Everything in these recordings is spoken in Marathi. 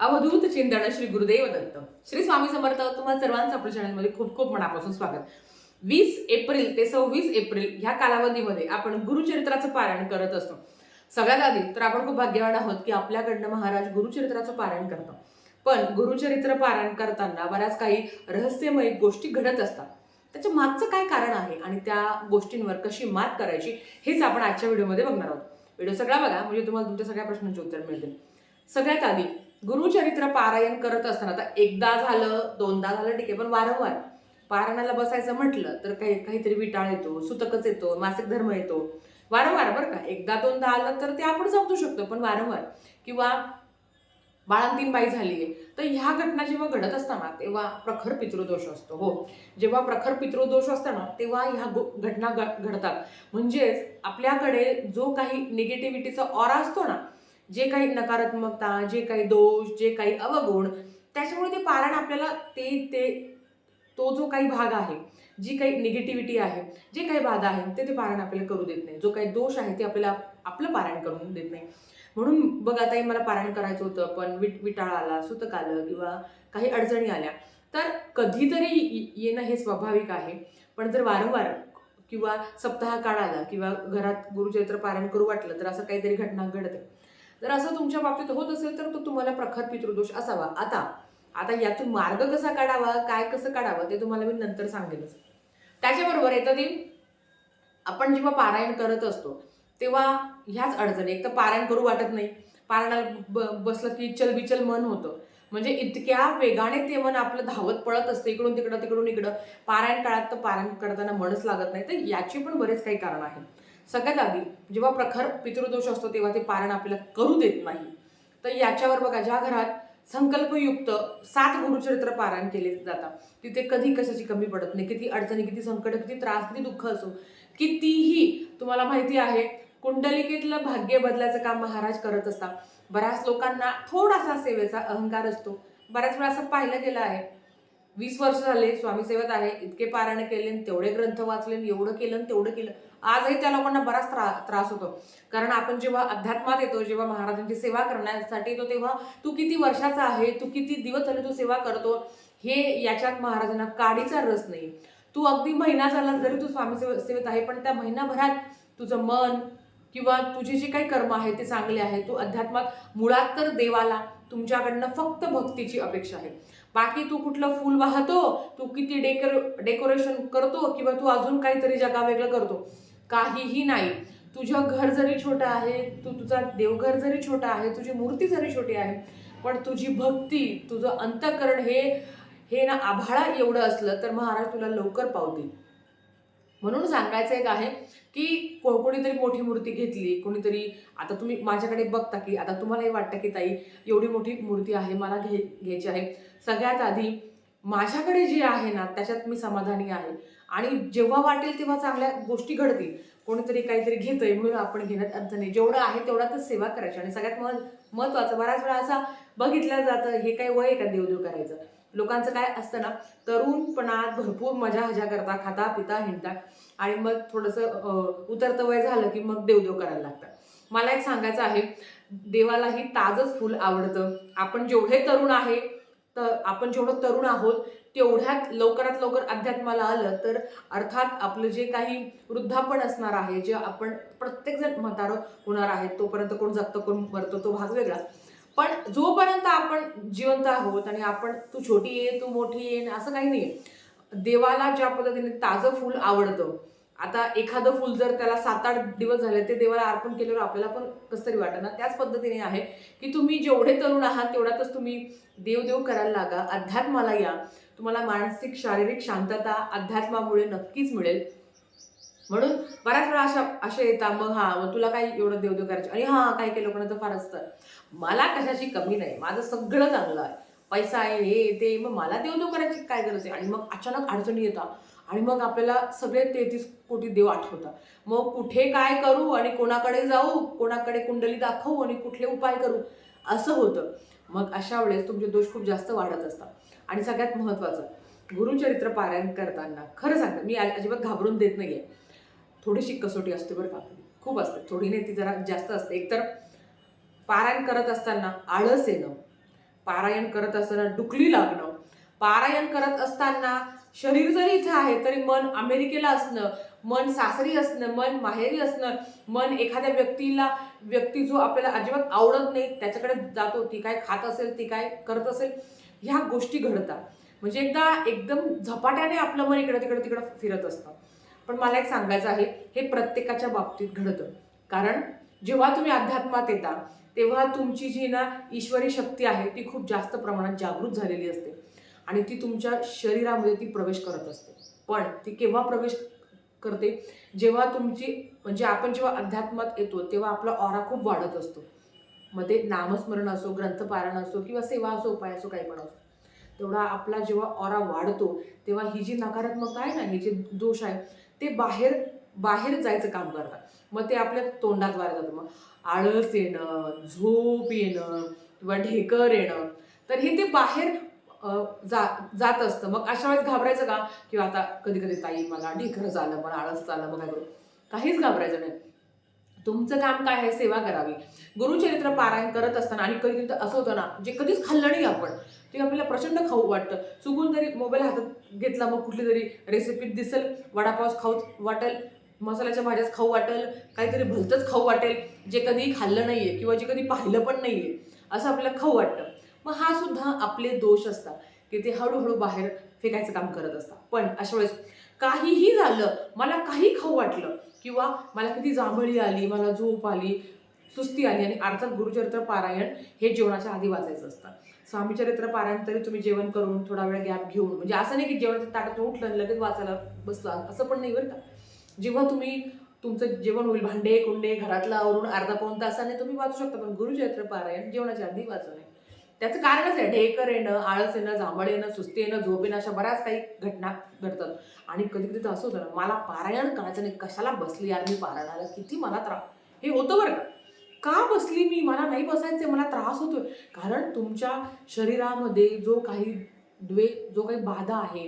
अवधूत चिंतन श्री गुरुदेव दत्त श्री स्वामी समर्थ तुम्हाला सर्वांचं आपल्या चॅनलमध्ये खूप खूप मनापासून स्वागत. वीस एप्रिल ते सव्वीस एप्रिल ह्या कालावधीमध्ये आपण गुरुचरित्राचं पारायण करत असतो. सगळ्यात आधी तर आपण खूप भाग्यवान आहोत की आपल्याकडनं महाराज गुरुचरित्राचं पारायण करतो पण गुरुचरित्र पारायण करताना बऱ्याच काही रहस्यमय गोष्टी घडत असतात. त्याच्या मागचं काय कारण आहे आणि त्या गोष्टींवर कशी मात करायची हेच आपण आजच्या व्हिडिओमध्ये बघणार आहोत. व्हिडिओ सगळा बघा म्हणजे तुम्हाला तुमच्या सगळ्या प्रश्नांचे उत्तर मिळतील. सगळ्यात आधी गुरुचरित्र पारायण करत असताना आता एकदा झालं दोनदा झालं ठीक आहे पण वारंवार. पारायणाला बसायचं म्हटलं तर काही काहीतरी विटाळ येतो सुतकच येतो मासिक धर्म येतो. वारंवार बरं का एकदा दोनदा आलं तर ते आपण समजू शकतो पण वारंवार. किंवा बाळांतीन बाई झाली आहे तर ह्या घटना जेव्हा घडत असताना तेव्हा प्रखर पितृदोष असतो हो. जेव्हा प्रखर पितृदोष असताना तेव्हा ह्या घटना घडतात. म्हणजेच आपल्याकडे जो काही निगेटिव्हिटीचा ऑरा असतो ना जे काही नकारात्मकता जे काही दोष जे काही अवगुण त्याच्यामुळे ते पारायण आपल्याला ते ते तो जो काही भाग आहे जी काही निगेटिव्हिटी आहे जे काही बाधा आहे ते ते पारायण आपल्याला करू देत नाही. जो काही दोष आहे ते आपल्याला आपलं पारायण करून देत नाही. म्हणून बघ ताई मला पारायण करायचं होतं पण विट विटाळ आला सुतक आलं किंवा काही अडचणी आल्या तर कधीतरी येणं हे स्वाभाविक आहे. पण जर वारंवार किंवा सप्ताह काळ आला किंवा घरात गुरुचरित्र पारायण करू वाटलं तर असं काहीतरी घटना घडते. जर असं तुमच्या बाबतीत होत असेल तर तो तुम्हाला प्रखर पितृदोष असावा. आता आता यातून मार्ग कसा काढावा काय कसं काढावं ते तुम्हाला मी नंतर सांगेलच त्याच्याबरोबर येतं ती आपण जेव्हा पारायण करत असतो तेव्हा ह्याच अडचणी एक तर पारायण करू वाटत नाही. पारायणाला ब- बसलं की चलबिचल मन होतं. म्हणजे इतक्या वेगाने ते मन आपलं धावत पळत असतं इकडून तिकडं तिकडून इकडं. पारायण काळात तर पारायण करताना मनच लागत नाही. तर याची पण बरेच काही कारण आहे. सगळ्यात आधी जेव्हा प्रखर पितृदोष असतो तेव्हा ते पारण आपल्याला करू देत नाही. तर याच्यावर बघा ज्या घरात संकल्पयुक्त सात गुरुचरित्र पारायण केले जातात तिथे कधी कशाची कमी पडत नाही किती अडचणी किती संकट किती त्रास किती दुःख असो कितीही तुम्हाला माहिती आहे कुंडलिकेतलं भाग्य बदलायचं काम महाराज करत असतात. बऱ्याच लोकांना थोडासा सेवेचा अहंकार असतो. बऱ्याच वेळा असं पाहिलं गेलं आहे वीस वर्ष झाले स्वामी सेवेत आहे इतके पारायण केले तेवढे ग्रंथ वाचले एवढं केलं तेवढं केलं. आजही त्या लोकांना बराच त्रा त्रास होतो. कारण आपण जेव्हा अध्यात्मात येतो जेव्हा महाराजांची सेवा करण्यासाठी येतो तेव्हा तू किती वर्षाचा आहे तू किती दिवस झाले तू सेवा करतो हे याच्यात महाराजांना काडीचा रस नाही. तू अगदी महिना झाला जरी तू स्वामी सेवे- सेवेत आहे पण त्या महिनाभरात तुझं मन किंवा तुझे जे काही कर्म आहे ते चांगले आहे तू अध्यात्मात मुळात तर देवाला तुमच्याकडनं फक्त भक्तीची अपेक्षा आहे. बाकी तू कुठलं फूल वाहतो तू किती डेकोर डेकोरेशन करतो किंवा तू अजून काहीतरी जगा वेगळं करतो काहीही नाही. तुझं घर जरी छोटं आहे तू तुझा देवघर जरी छोटा आहे तुझी मूर्ती जरी छोटी आहे पण तुझी भक्ती तुझं अंतकरण हे हे ना आभाळा एवढं असलं तर महाराज तुला लवकर पावतील. म्हणून सांगायचं एक आहे की को- कोणीतरी मोठी मूर्ती घेतली कोणीतरी आता तुम्ही माझ्याकडे बघता की आता तुम्हालाही वाटतं की ताई एवढी मोठी मूर्ती आहे मला घे घ्यायची आहे. सगळ्यात आधी माझ्याकडे जी आहे ना त्याच्यात मी समाधानी आहे. आणि जेव्हा वाटेल तेव्हा चांगल्या गोष्टी घडतील. कोणीतरी काहीतरी घेतंय म्हणून आपण घेण्यात अर्थ नाही. जेवढं आहे तेवढ्यातच सेवा करायची. आणि सगळ्यात मह महत्त्वाचं बऱ्याच वेळा असा बघितलं जातं हे काही वय आहे का देवदेव करायचं? लोकांचं काय असतं ना तरुणपणात भरपूर मजा हजा करता खाता पिता हिंडता आणि मग थोडंसं उतरतं वय झालं की मग देवदेव करायला लागतात. मला एक सांगायचं आहे देवालाही ताजच फुल आवडतं. आपण जेवढे तरुण आहे तर आपण जेवढं तरुण आहोत तेवढ्यात लवकरात लवकर अध्यात्माला आलं तर अर्थात आपलं जे काही वृद्धापण असणार आहे जे आपण प्रत्येकजण म्हातारं होणार आहे तोपर्यंत कोण जगतं कोण मरतो तो भाग वेगळा. पण जोपर्यंत आपण जिवंत आहोत आणि आपण तू छोटी ये तू मोठी ये असं काही नाही देवाला ज्या पद्धतीने ताजं फूल आवडतं आता एखादं फूल जर त्याला सात आठ दिवस झाले ते देवाला अर्पण केल्यावर आपल्याला पण कसं तरी वाटत ना? त्याच पद्धतीने आहे की तुम्ही जेवढे तरुण आहात तेवढ्यातच तुम्ही देवदेव करायला लागा अध्यात्माला या. तुम्हाला मानसिक शारीरिक शांतता अध्यात्मामुळे नक्कीच मिळेल. म्हणून बऱ्याच वेळा अशा असे येतात मग हा मग तुला काय एवढं देवदेव करायचं? आणि हा काही काही लोकांचं तर फार असतं. मला कशाची कमी नाही. माझं सगळं चांगलं आहे. पैसा आहे हे ते मग मला देवदेव करायची काय गरज आहे? आणि मग अचानक अडचणी येतात. आणि मग आपल्याला सगळे तेहतीस कोटी देव आठवतात. मग कुठे काय करू आणि कोणाकडे जाऊ कोणाकडे कुंडली दाखवू आणि कुठले उपाय करू? असं होतं. मग अशा वेळेस तुमचे दोष खूप जास्त वाढत असतात. आणि सगळ्यात महत्त्वाचं गुरुचरित्र पारायण करताना खरं सांगतं मी अजिबात घाबरून देत नाहीये. थोडीशी कसोटी असते बरं का. खूप असते. थोडी नाही ती जरा जास्त असते. एकतर पारायण करत असताना आळस येणं पारायण करत असताना डुकली लागणं पारायण करत असताना शरीर जरी इथं आहे तरी मन अमेरिकेला असणं मन सासरी असणं मन माहेरी असणं मन एखाद्या व्यक्तीला व्यक्ती जो आपल्याला अजिबात आवडत नाही त्याच्याकडे जातो ती काय खात असेल ती काय करत असेल ह्या गोष्टी घडतात. म्हणजे एकदा एकदम झपाट्याने आपलं मन इकडं तिकडं तिकडं फिरत असतं. पण मला एक सांगायचं आहे हे प्रत्येकाच्या बाबतीत घडतं. कारण जेव्हा तुम्ही अध्यात्मात येता तेव्हा तुमची जी ना ईश्वरी शक्ती आहे ती खूप जास्त प्रमाणात जागृत झालेली असते. आणि ती तुमच्या शरीरामध्ये ती प्रवेश करत असते. पण ती केव्हा प्रवेश करते? जेव्हा तुमची म्हणजे आपण जेव्हा अध्यात्मात येतो तेव्हा आपला ऑरा खूप वाढत असतो. मग ते नामस्मरण असो ग्रंथपारायण असो किंवा सेवा असो उपाय असो काही पण असो. तेवढा आपला जेव्हा ऑरा वाढतो तेव्हा ही जी नकारात्मकता आहे ना हे जे दोष आहे ते बाहेर बाहेर जायचं काम करतात. मग ते आपल्या तोंडात वारं जातं मग आळस येणं झोप येणं किंवा ढेकर येणं. तर हे ते बाहेर जा जात असतं. मग अशा वेळेस घाबरायचं का? किंवा आता कधी कधी ताई मला ढेकर झालं मला आळस झालं मग काय करू? काहीच घाबरायचं नाही. तुमचं काम काय आहे? सेवा करावी. गुरुचरित्र पारायण करत असताना आणि कधी कधी असं होतं ना जे कधीच खाल्लं नाही आपण ते आपल्याला प्रचंड खाऊ वाटतं. चुकून जरी मोबाईल हातात घेतला मग कुठली तरी रेसिपी दिसेल वडापाव खाऊ वाटेल मसाल्याच्या भाज्याच खाऊ वाटेल काहीतरी भलतंच खाऊ वाटेल जे कधीही खाल्लं नाही आहे किंवा जे कधी पाहिलं पण नाही आहे असं आपल्याला खाऊ वाटतं. मग हा सुद्धा आपले दोष असतात. की ते हळूहळू बाहेर फेकायचं काम करत असतात. पण अशा वेळेस काहीही झालं मला काही खाऊ वाटलं किंवा मला किती जांभळी आली मला झोप आली सुस्ती आली आणि अर्थात गुरुचरित्र पारायण हे जेवणाच्या आधी वाचायचं असतं. स्वामीचरित्र पारायण तरी तुम्ही जेवण करून थोडा वेळ गॅप घेऊन म्हणजे असं नाही की जेवणाच्या ताटात उठलं लगेच वाचायला बसला. असं पण नाही बरं का. जेव्हा तुम्ही तुमचं जेवण होईल भांडे कुंडे घरातलं आवरून अर्धा पाऊन तासाने तुम्ही वाचू शकता पण गुरुचरित्र पारायण जेवणाच्या आधी वाचू नये त्याचं कारणच आहे. ढेकर येणं आळस येणं जांभळ येणं सुस्ती येणं झोप येणं अशा बऱ्याच काही घटना घडतात. आणि कधी कधी तर असं होतं ना मला पारायण करायचं नाही. कशाला बसली यार मी पारायणाला? किती मला त्रास हे होतं बरं का. का बसली मी? मला नाही बसायचे मला त्रास होतोय. कारण तुमच्या शरीरामध्ये जो काही द्वे जो काही बाधा आहे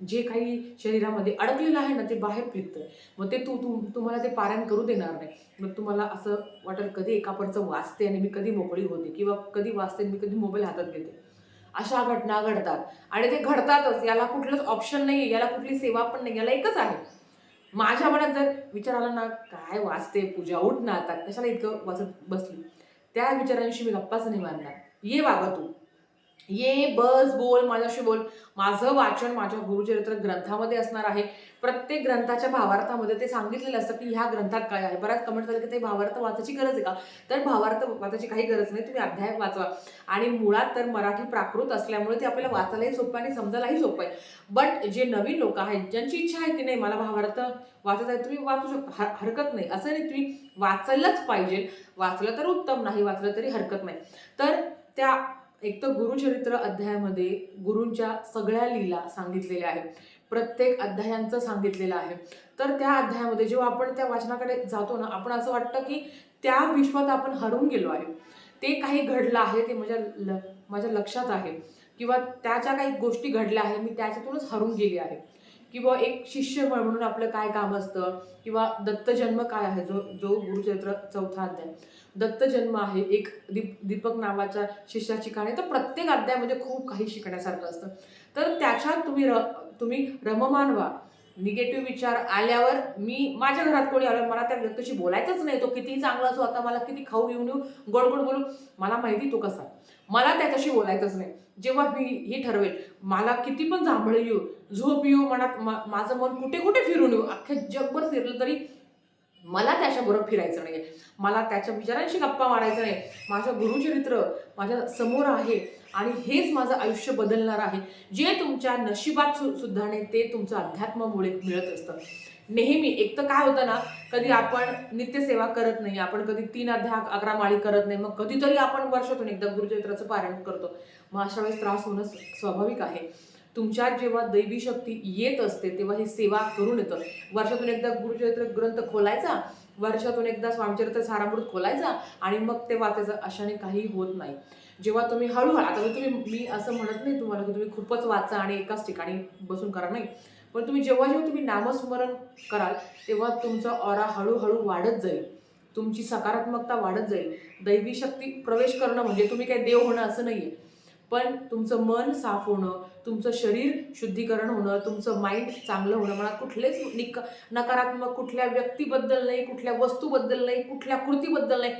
जे काही शरीरामध्ये अडकलेलं आहे ना ते बाहेर फिरतंय मग ते तू तू तुम्हाला ते पारायण करू देणार नाही. मग तुम्हाला असं वाटेल कधी एकापरचं वाचते आणि मी कधी मोकळी होते किंवा कधी वाचते आणि मी कधी मोबाईल हातात घेते. अशा घटना घडतात. आणि ते घडतातच. याला कुठलंच ऑप्शन नाही याला कुठली सेवा पण नाही. याला एकच आहे. माझ्या मनात जर विचार आला ना काय वाचते? पूजा उठ ना आता कशाला इतकं वाचत बसली? त्या विचारांशी मी गप्पाच नाही मारणार ये बाबा तू. ये बस बोल माझ्याशी बोल. माझं वाचन माझ्या गुरुचरित्र ग्रंथामध्ये असणार आहे. प्रत्येक ग्रंथाच्या भावार्थामध्ये ते सांगितलेलं असतं की ह्या ग्रंथात काय आहे. बऱ्याच कमेंट झाले की ते भावार्थ वाचायची गरज आहे का? तर भावार्थ वाचायची काही गरज नाही. तुम्ही अध्याय वाचवा आणि मुळात तर मराठी प्राकृत असल्यामुळे ते आपल्याला वाचायलाही सोपं आणि समजायलाही सोपं आहे. बट जे नवीन लोक आहेत ज्यांची इच्छा आहे की नाही मला भावार्थ वाचत आहे तुम्ही वाचू शकता. हर हरकत नाही. असं नाही तुम्ही वाचायलाच पाहिजे. वाचलं तर उत्तम नाही वाचलं तरी हरकत नाही. तर त्या एक तर गुरुचरित्र अध्यायामध्ये गुरूंच्या सगळ्या लीला सांगितलेल्या आहेत. प्रत्येक अध्यायांचं सांगितलेलं आहे. तर त्या अध्यायामध्ये जेव्हा आपण त्या वाचनाकडे जातो ना आपण असं वाटतं की त्या विश्वात आपण हरून गेलो आहे. ते काही घडलं आहे ते माझ्या ल माझ्या लक्षात आहे. किंवा त्या ज्या काही गोष्टी घडल्या आहेत मी त्याच्यातूनच हरून गेली आहे. किंवा एक शिष्यबळ म्हणून आपलं काय काम असतं? किंवा दत्तजन्म काय आहे? जो जो गुरुचरित्र चौथा अध्याय. दत्तजन्म आहे. एक दीप दीपक नावाच्या शिष्याची कहाणी. तर प्रत्येक अध्यायामध्ये खूप काही शिकण्यासारखं असतं. तर त्याच्यात तुम्ही र तुम्ही रममान व्हा. निगेटिव्ह विचार आल्यावर मी माझ्या घरात कोणी आलं मला त्या व्यक्तीशी बोलायचंच नाही. तो कितीही चांगला असो आता मला किती खाऊ येऊन येऊ गोड गोड बोलू मला माहिती तो कसा? मला त्याच्याशी बोलायचंच नाही. जेव्हा मी हे ठरवेल मला किती पण जांभळ येऊ झोप येऊ मनात माझं मन कुठे कुठे फिरून येऊ? अख्ख्या जगभर फिरलं तरी मला त्याच्याबरोबर फिरायचं नाही मला त्याच्या विचारांशी गप्पा मारायचं नाही. माझं गुरुचरित्र माझ्यासमोर आहे आणि हेच माझं आयुष्य बदलणार आहे. जे तुमच्या नशिबात सु सुद्धा नाही ते तुमचं अध्यात्मामुळे मिळत असतं. नेहमी एक तर काय होतं ना कधी आपण नित्यसेवा करत नाही आपण कधी तीन अध्या अकरा माळी करत नाही मग कधीतरी आपण वर्षातून एकदा गुरुचरित्राचं पारायण करतो. मग अशा वेळेस त्रास होणं स्वाभाविक आहे. तुमच्यात जेव्हा दैवी शक्ती येत असते तेव्हा ही सेवा करून येतं. वर्षातून एकदा गुरुचरित्र ग्रंथ खोलायचा वर्षातून एकदा स्वामीचरित्र सारामृत खोलायचा आणि मग ते वाचायचं अशाने काही होत नाही. जेव्हा तुम्ही हळूहळू आता तुम्ही मी असं म्हणत नाही तुम्हाला की तुम्ही खूपच वाचा आणि एकाच ठिकाणी बसून करा नाही. पण तुम्ही जेव्हा जेव्हा तुम्ही नामस्मरण कराल तेव्हा तुमचा ऑरा हळूहळू वाढत जाईल. तुमची सकारात्मकता वाढत जाईल. दैवी शक्ती प्रवेश करणं म्हणजे तुम्ही काही देव होणं असं नाही आहे पण तुमचं मन साफ होणं तुमचं शरीर शुद्धीकरण होणं तुमचं माइंड चांगलं होणं मला कुठलेच निक नकारात्मक कुठल्या व्यक्तीबद्दल नाही कुठल्या वस्तूबद्दल नाही कुठल्या कृतीबद्दल नाही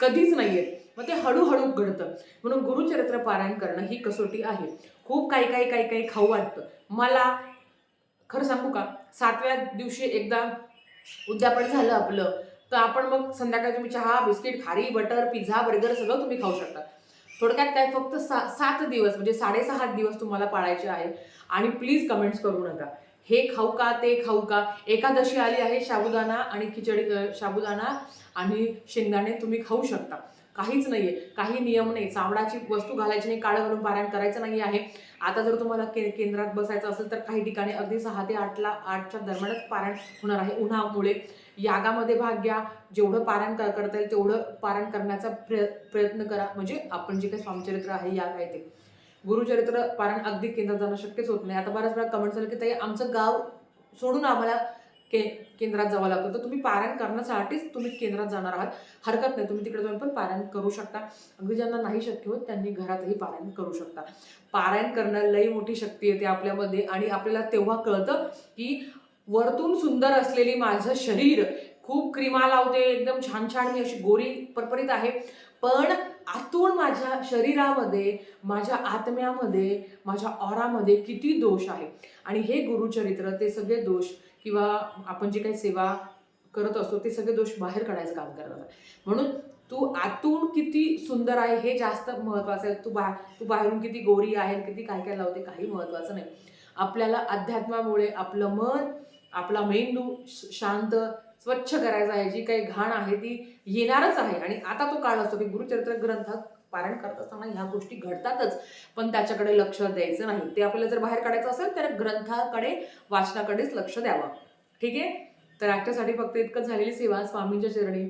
कधीच नाही आहे मग ते हळूहळू घडतं. म्हणून गुरुचरित्र पारायण करणं ही कसोटी आहे. खूप काही काही काही काही खाऊ वाटतं. मला खरं सांगू का? सातव्या दिवशी एकदा उद्यापन झालं आपलं तर आपण मग संध्याकाळी तुम्ही चहा बिस्किट खारी बटर पिझ्झा बर्गर सगळं तुम्ही खाऊ शकता. थोडक्यात काय फक्त सा सात दिवस म्हणजे साडेसहा दिवस तुम्हाला पाळायचे आहे आणि प्लीज कमेंट्स करू नका. हे खाऊ का ते खाऊ का? एकादशी आली आहे साबुदाणा आणि खिचडी शाबुदाना साबुदाणा आणि शेंगदाणे तुम्ही खाऊ शकता. काहीच नाही आहे काही नियम नाही. चावडाची वस्तू घालायची नाही काळं घालून पारायण करायचं नाही आहे. आता जर तुम्हाला के केंद्रात बसायचं असेल तर काही ठिकाणी अगदी सहा ते आठला आठच्या दरम्यानच पारायण होणार आहे उन्हामुळे. यागामध्ये भाग घ्या. जेवढं पारायण कर- करता येईल तेवढं पारायण करण्याचा प्रय प्रयत्न करा. म्हणजे आपण जे काही स्वामचरित्र आहे याग आहे ते. गुरुचरित्र पारायण अगदी केंद्रात जाणं शक्यच होत नाही. आता बऱ्याच वेळा कमेंट झालं की ताई आमचं गाव सोडून आम्हाला के केंद्रात जावं लागतं. तर तुम्ही पारायण करण्यासाठीच तुम्ही केंद्रात जाणार आहात. हरकत नाही. तुम्ही तिकडे जाऊन पण पारायण करू शकता. अगदी ज्यांना नाही शक्य होत त्यांनी घरातही पारायण करू शकता. पारायण करण्याला लई मोठी शक्ती येते आपल्यामध्ये आणि आपल्याला तेव्हा कळतं की वरतून सुंदर असलेली माझं शरीर खूप क्रीमा लावते एकदम छान छान मी अशी गोरी परपरीत आहे. पण आतून माझ्या शरीरामध्ये माझ्या आत्म्यामध्ये माझ्या ऑरामध्ये किती दोष आहे? आणि हे गुरुचरित्र ते सगळे दोष किंवा आपण जे काही सेवा करत असतो ते सगळे दोष बाहेर काढायचं काम करत असतात. म्हणून तू आतून किती सुंदर आहे हे जास्त महत्वाचं आहे. तू बा तू बाहेरून किती गोरी आहे किती काय काय लावते काही महत्वाचं नाही. आपल्याला अध्यात्मामुळे आपलं मन आपला मेंदू श- शांत स्वच्छ करायचा आहे. जी काही घाण आहे ती येणारच आहे. आणि आता तो काळ असतो की गुरुचरित्र ग्रंथ पारायण करत असताना ह्या गोष्टी घडतातच पण त्याच्याकडे लक्ष द्यायचं नाही. ते आपल्याला जर बाहेर काढायचं असेल तर ग्रंथाकडे वाचनाकडेच लक्ष द्यावं. ठीक आहे? तर आजच्यासाठी फक्त इतकं झालेली सेवा स्वामींच्या चरणी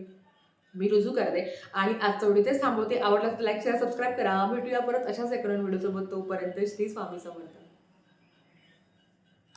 मी रुजू करते. आणि आज व्हिडिओ तेच थांबवते. आवडलं तर लाईक शेअर सबस्क्राईब करा. भेटूया परत अशाच एका व्हिडिओसोबत तोपर्यंत श्री स्वामी समर्थ.